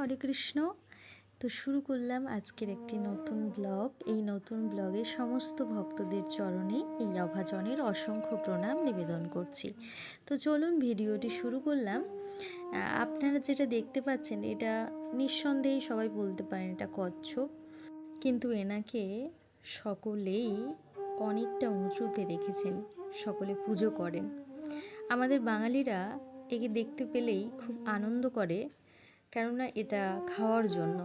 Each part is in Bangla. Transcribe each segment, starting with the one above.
হরে কৃষ্ণ। তো শুরু করলাম আজকের একটি নতুন ব্লগ। এই নতুন ব্লগে সমস্ত ভক্তদের চরণে এই অভাজনের অসংখ্য প্রণাম নিবেদন করছি। তো চলুন ভিডিওটি শুরু করলাম। আপনারা যেটা দেখতে পাচ্ছেন, এটা নিঃসন্দেহে সবাই বলতে পারেন এটা কচ্ছপ। কিন্তু এনাকে সকলেই অনেকটা উঁচুতে রেখেছেন, সকলে পুজো করেন। আমাদের বাঙালিরা একে দেখতে পেলেই খুব আনন্দ করে। কেননা এটা খাওয়ার জন্য।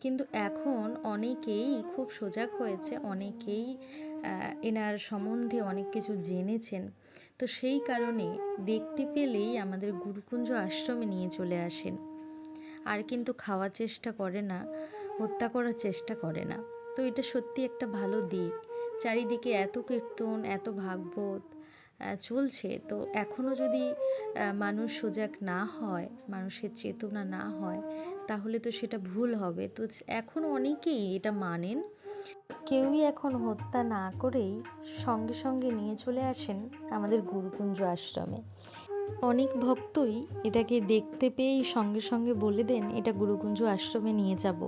কিন্তু এখন অনেকেই খুব সজাগ হয়েছে, অনেকেই এনার সম্বন্ধে অনেক কিছু জেনেছেন। তো সেই কারণে দেখতে পেলেই আমাদের গুরুকুঞ্জ আশ্রমে নিয়ে চলে আসেন। আর কিন্তু খাওয়ার চেষ্টা করে না, হত্যা করার চেষ্টা করে না। তো এটা সত্যি একটা ভালো দিক। চারিদিকে এত কীর্তন, এত ভাগবত চলছে। তো এখনও যদি মানুষ সজাগ না হয়, মানুষের চেতনা না হয়, তাহলে তো সেটা ভুল হবে। তো এখন অনেকেই এটা মানেন। কেউই এখন হত্যা না করেই সঙ্গে সঙ্গে নিয়ে চলে আসেন আমাদের গুরুকুঞ্জ আশ্রমে। অনেক ভক্তই এটাকে দেখতে পেয়েই সঙ্গে সঙ্গে বলে দেন, এটা গুরুকুঞ্জ আশ্রমে নিয়ে যাব।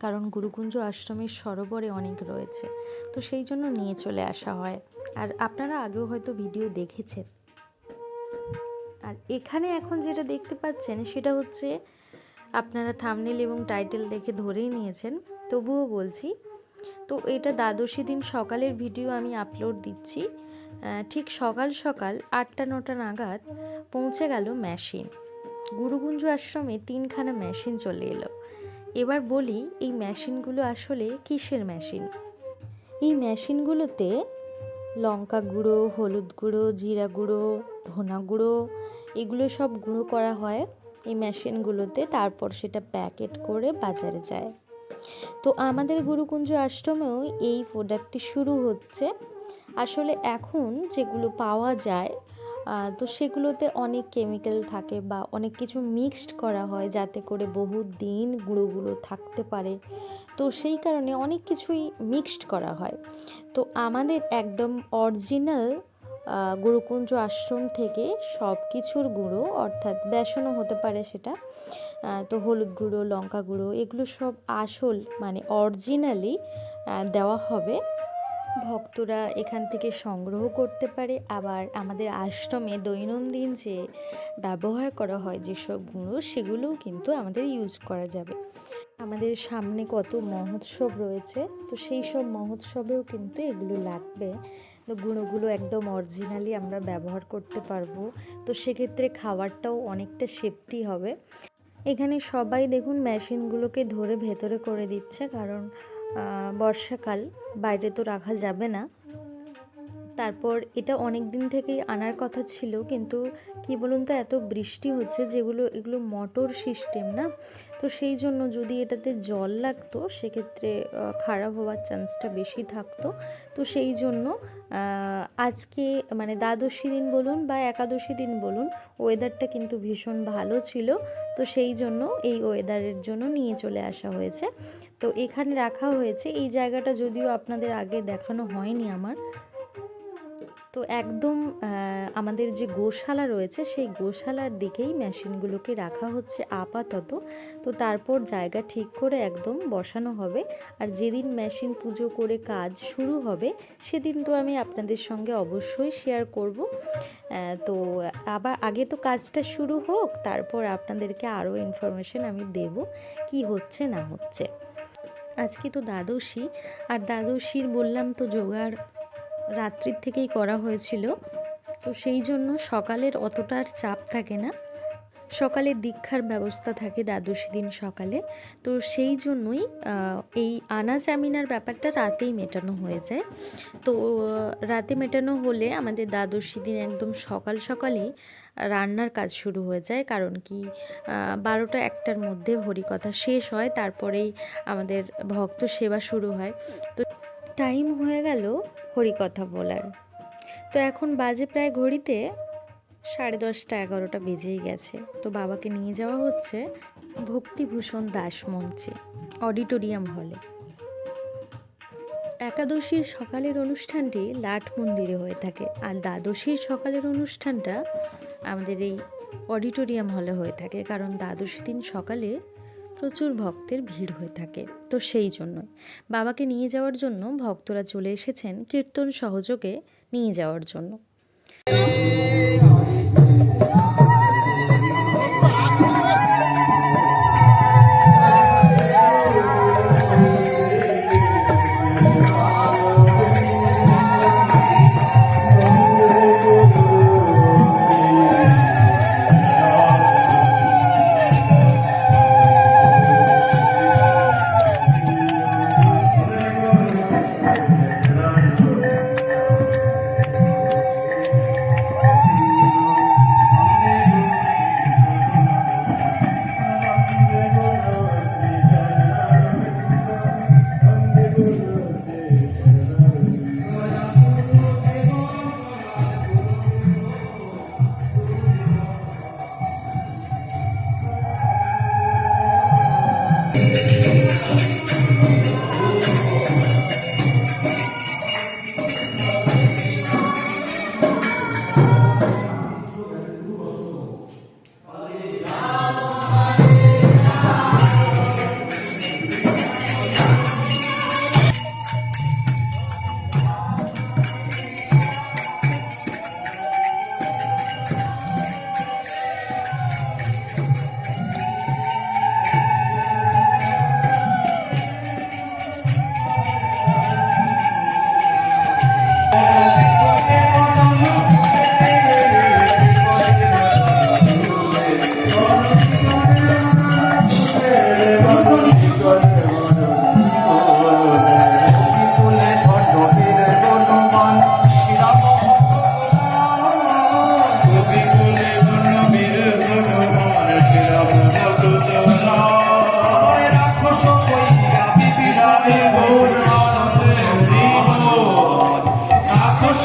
কারণ গুরুকুঞ্জ আশ্রমের সরোবরে অনেক রয়েছে। তো সেই জন্য নিয়ে চলে আসা হয়। আর আপনারা আগেও হয়তো ভিডিও দেখেছেন। আর এখানে এখন যেটা দেখতে পাচ্ছেন, সেটা হচ্ছে আপনারা থামনেল এবং টাইটেল দেখে ধরেই নিয়েছেন, তবুও বলছি। তো এটা দ্বাদশী দিন সকালের ভিডিও আমি আপলোড দিচ্ছি। ঠিক সকাল সকাল আটটা নটা নাগাদ পৌঁছে গেল মেশিন গুরুকুঞ্জ আশ্রমে তিনখানা মেশিন চলে এলো। এবার বলি, এই মেশিনগুলো আসলে কিসের মেশিন এই মেশিনগুলোতে লঙ্কা গুঁড়ো, হলুদ গুঁড়ো, জিরা গুঁড়ো, ধনা গুঁড়ো, এগুলো সব গুঁড়ো করা হয়। এই মেশিনগুলোতে তারপর সেটা প্যাকেট করে বাজারে যায়। তো আমাদের গুরুকুঞ্জ আশ্রমেও এই প্রোডাক্টটি শুরু হচ্ছে। আসলে এখন যেগুলো পাওয়া যায় তো সেগুলোতে অনেক কেমিক্যাল থাকে বা অনেক কিছু মিক্সড করা হয় যাতে করে বহু দিন গুঁড়োগুলো থাকতে পারে। তো সেই কারণে অনেক কিছুই মিক্সড করা হয়। তো আমাদের একদম অরিজিনাল গুরুকুঞ্জ আশ্রম থেকে সব কিছুর গুঁড়ো অর্থাৎ বেসনও হতে পারে সেটা। তো হলুদ গুঁড়ো, লঙ্কা গুঁড়ো, এগুলো সব আসল মানে অরিজিনালি দেওয়া হবে। ভক্তরা এখান থেকে সংগ্রহ করতে পারে। আবার আমাদের আশ্রমে দৈনন্দিন যে ব্যবহার করা হয় যেসব গুঁড়ো, সেগুলোও কিন্তু আমাদের ইউজ করা যাবে। আমাদের সামনে কত মহোৎসব রয়েছে, তো সেই সব মহোৎসবেও কিন্তু এগুলো লাগবে। তো গুঁড়োগুলো একদম অরিজিনালি আমরা ব্যবহার করতে পারব। তো সেক্ষেত্রে খাবারটাও অনেকটা সেফটি হবে। এখানে সবাই দেখুন মেশিনগুলোকে ধরে ভেতরে করে দিচ্ছে, কারণ বর্ষাকাল, বাইরে তো রাখা যাবে না। তারপর এটা অনেক দিন থেকেই আনার কথা ছিল, কিন্তু কি বলুন তো, এত বৃষ্টি হচ্ছে যেগুলো, এগুলো মোটর সিস্টেম না? তো সেই জন্য যদি এটাতে জল লাগতো, সেক্ষেত্রে খারাপ হওয়ার চান্সটা বেশি থাকতো। তো সেই জন্য আজকে মানে দ্বাদশী দিন বলুন বা একাদশী দিন বলুন ওয়েদারটা কিন্তু ভীষণ ভালো ছিল। তো সেই জন্য এই ওয়েদারের জন্য নিয়ে চলে আসা হয়েছে। তো এখানে রাখা হয়েছে। এই জায়গাটা যদিও আপনাদের আগে দেখানো হয়নি আমার। তো একদম আমাদের যে গোশালা রয়েছে, সেই গোশালার দিকেই মেশিনগুলোকে রাখা হচ্ছে আপাতত। তো তারপর জায়গা ঠিক করে একদম বসানো হবে। আর যেদিন মেশিন পুজো করে কাজ শুরু হবে, সেদিন তো আমি আপনাদের সঙ্গে অবশ্যই শেয়ার করব। তো আবার আগে তো কাজটা শুরু হোক, তারপর আপনাদেরকে আরও ইনফরমেশন আমি দেব কি হচ্ছে, না হচ্ছে। আজকে তো দ্বাদশী, আর দ্বাদশীর বললাম তো জোগাড় রাত্রির থেকেই করা হয়েছিল। তো সেই জন্য সকালের অতটা আর চাপ থাকে না। সকালে দীক্ষার ব্যবস্থা থাকে দ্বাদশী দিন সকালে। তো সেই জন্যই এই আনাজ আমিনার ব্যাপারটা রাতেই মেটানো হয়ে যায়। তো রাতে মেটানো হলে আমাদের দ্বাদশী দিন একদম সকাল সকালেই রান্নার কাজ শুরু হয়ে যায়। কারণ কি বারোটা একটার মধ্যে হরিকথা শেষ হয়, তারপরেই আমাদের ভক্ত সেবা শুরু হয়। তো টাইম হয়ে গেল হরিকথা বলার। তো এখন বাজে প্রায় ঘড়িতে সাড়ে দশটা এগারোটা বেজেই গেছে। তো বাবাকে নিয়ে যাওয়া হচ্ছে ভক্তিভূষণ দাস মঞ্চে, অডিটোরিয়াম হলে। একাদশীর সকালের অনুষ্ঠানটি লাট মন্দিরে হয়ে থাকে। আর দ্বাদশীর সকালের অনুষ্ঠানটা আমাদের এই অডিটোরিয়াম হলে হয়ে থাকে। কারণ দ্বাদশ দিন সকালে প্রচুর ভক্তের ভিড় হয়ে থাকে, তো সেই জন্য বাবাকে নিয়ে যাওয়ার জন্য ভক্তরা চলে এসেছেন কীর্তন সহযোগে নিয়ে যাওয়ার জন্য।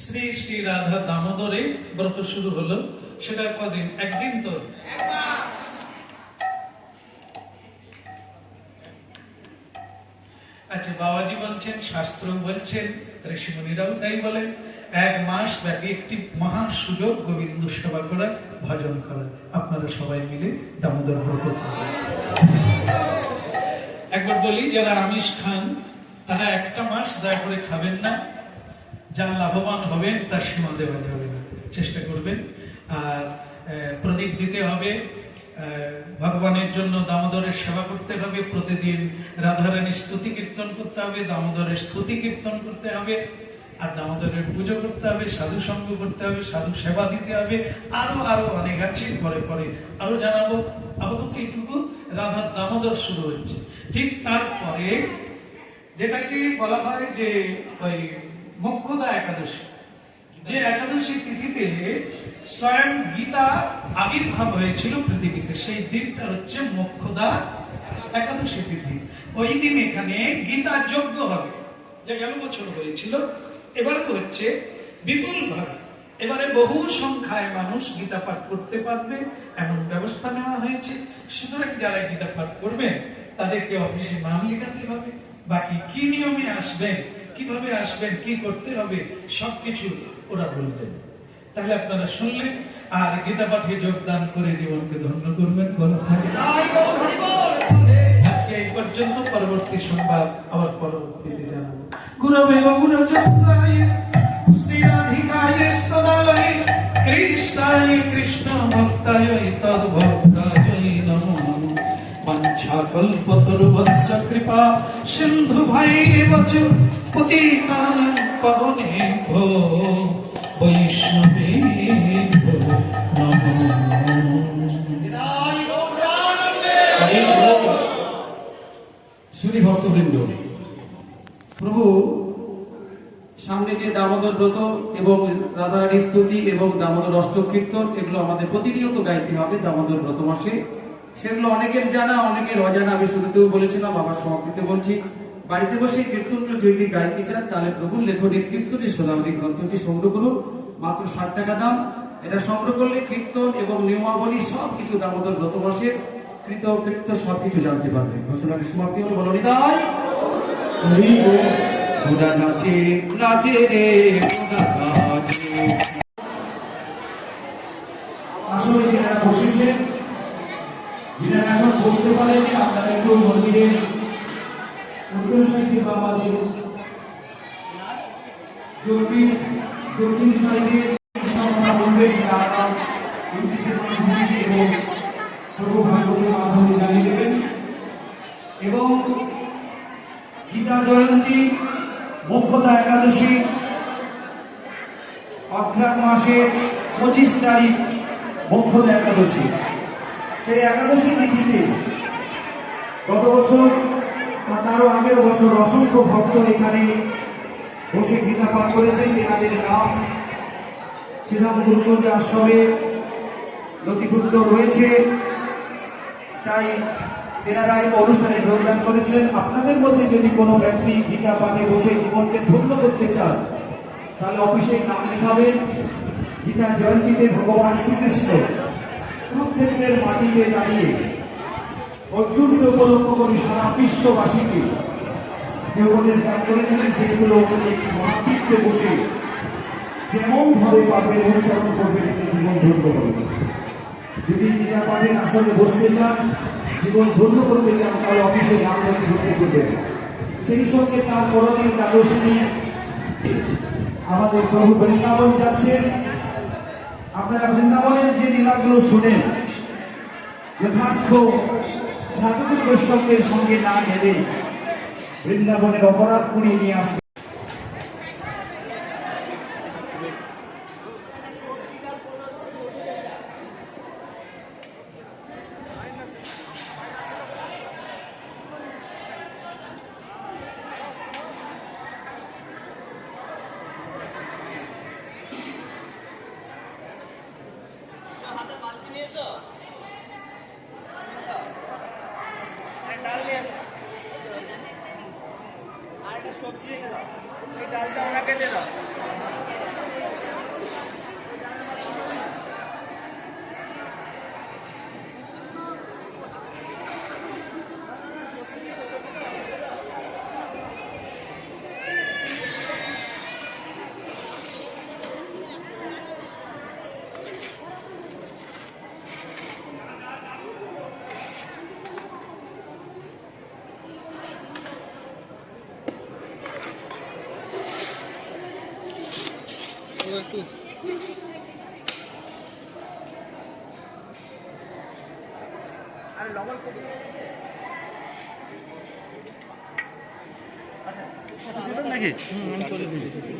শ্রী শ্রী রাধা দামোদরে ব্রত শুরু হলো। সেটা কদিন? একদিন তো। আচ্ছা বাবাজি বলছেন, শাস্ত্র বলছেন, ঋষিমুনিরাও তাই বলেন, এক মাস ব্যাপী একটি মহা সুযোগ গোবিন্দ সেবা করা, ভজন করা। আপনারা সবাই মিলে দামোদর ব্রত করবেন একবার বলি, যারা আমিষ খান, তারা একটা মাস দয়া করে খাবেন না। যা লাভবান হবেন, তার সীমা দেওয়া যাবে না। চেষ্টা করবেন। আর প্রদীপ দিতে হবে। ভগবানের জন্য দামোদরের সেবা করতে হবে। প্রতিদিন রাধারানীর স্তুতি কীর্তন করতে হবে, দামোদরের স্তুতি কীর্তন করতে হবে। আর দামোদরের পুজো করতে হবে, সাধু সঙ্গ করতে হবে, সাধু সেবা দিতে হবে। আরও আরও অনেক আছে। পরে পরে আরও জানাব। আপাতত এইটুকু রাধার দামোদর শুরু হচ্ছে। ঠিক তারপরে যেটাকে বলা হয় যে ওই মোক্ষদা একাদশী। যে একাদশী তিথিতে স্বয়ং গীতা আবির্ভাব হয়েছিল পৃথিবীতে, সেই দিনটা হচ্ছে মোক্ষদা একাদশী তিথি। ওই দিন এখানে গীতা যজ্ঞ হবে, যে গেল বছর হয়েছিল এবারে হচ্ছে বিপুল ভাবে এবারে বহু সংখ্যায় মানুষ গীতা পাঠ করতে পারবে, এমন ব্যবস্থা নেওয়া হয়েছে। সুতরাং যারা গীতা পাঠ করবেন, তাদেরকে অফিসে নাম লেখাতে হবে, বাকি কি নিয়মে আসবেন কীভাবে আসবেন, কি করতে হবে, সবকিছু ওরা বলবেন। তাহলে আপনারা শুনলেন, আর গীতা পাঠে যোগদান করে জীবনকে ধন্য করবেন আজকে এই পর্যন্ত, পরবর্তী সংবাদ আবার পরবর্তীতে জানাব। গুরবে গুরচন্দ্রায় কৃষ্ণ ভক্তায় তদ ভক্তায় নমো বৎস কৃপা, সিন্ধু ভাই বচ পতি পালন পবনে ভো বৈষ্ণবে শ্রী ভক্তবৃন্দ প্রভু সামনে যে দামোদর ব্রত এবং রাধারানী স্তুতি এবং দামোদর অষ্টকীর্তন এগুলো আমাদের প্রতিনিয়ত গাইতে হবে দামোদর ব্রত মাসে। সেগুলো অনেকের জানা অনেকের অজানা। আমি শুরুতেও বলেছিলাম আবার সমাপ্তিতে বলছি। বাড়িতে বসে কীর্তনগুলো যদি গাইতে চান, তাহলে প্রভুর লেখনের কীর্তনী সোনামণি গ্রন্থটি সংগ্রহ করুন। মাত্র ষাট টাকা দাম। এটা সংগ্রহ করলে কীর্তন এবং নিয়মাবলী সব কিছু দামোদর গত মাসের কৃত কৃত্য সব কিছু জানতে পারবে। ঘোষণাটি সমাপ্তি হলো। বলো নাচে নাচে রে আসলে যারা বসেছেন, যারা এখন বসতে পারেনি আপনারা একটু মন্দিরের সাইডে বা আমাদের দক্ষিণ সাইডে এবং গীতা জয়ন্তী মুখ্যতা একাদশী অঘ্রাণ মাসের পঁচিশ তারিখ মুখ্যতা একাদশী। সেই একাদশী তিথিতে গত বছর তারও আগের বছর অসংখ্য ভক্ত এখানে বসে গীতা পাঠ করেছেন। তেনাদের নাম শ্রীরাম গুরুকুঞ্জ আশ্রমে নথিভুক্ত রয়েছে। তাই তেনারা এই অনুষ্ঠানে যোগদান করেছেন। আপনাদের মধ্যে যদি কোনো ব্যক্তি গীতা পাঠে বসে জীবনকে ধন্য করতে চান, তাহলে অফিসে নাম লেখাবেন। গীতা জয়ন্তীতে ভগবান শ্রীকৃষ্ণ, কুরুক্ষেত্রের মাটিতে দাঁড়িয়ে অর্জুনকে উপলক্ষ করে সারা বিশ্ববাসীকে। যে উপদেশ দান করেছিলেন, সেগুলো মহাতীর্থে বসে যেমন ভাবে পারবেন উচ্চারণ করবেন এতে জীবন ধন্য করবেন যদি গীতা পাঠের আসলে বসতে চান, জীবন ধন্য করতে চান, তাহলে অফিসে নাম নথিভুক্ত করবেন সেই সঙ্গে তার পরদিন দ্বাদশী নিয়ে আমাদের প্রভু বৃন্দাবন যাচ্ছেন। আপনারা বৃন্দাবনের যে লীলাগুলো শুনেন, যথার্থ সাধু বৈষ্ণবদের সঙ্গে না ঘেরে বৃন্দাবনের অপরাধ কুড়িয়ে নিয়ে আসবে হাতে বালতি নিয়ে এসো ডাল নিয়ে এসো আর একটা সবজি রেখে দাও এই ডালটা ওনাকে দিয়ে দাও আর লবণ সেদিন নাকি?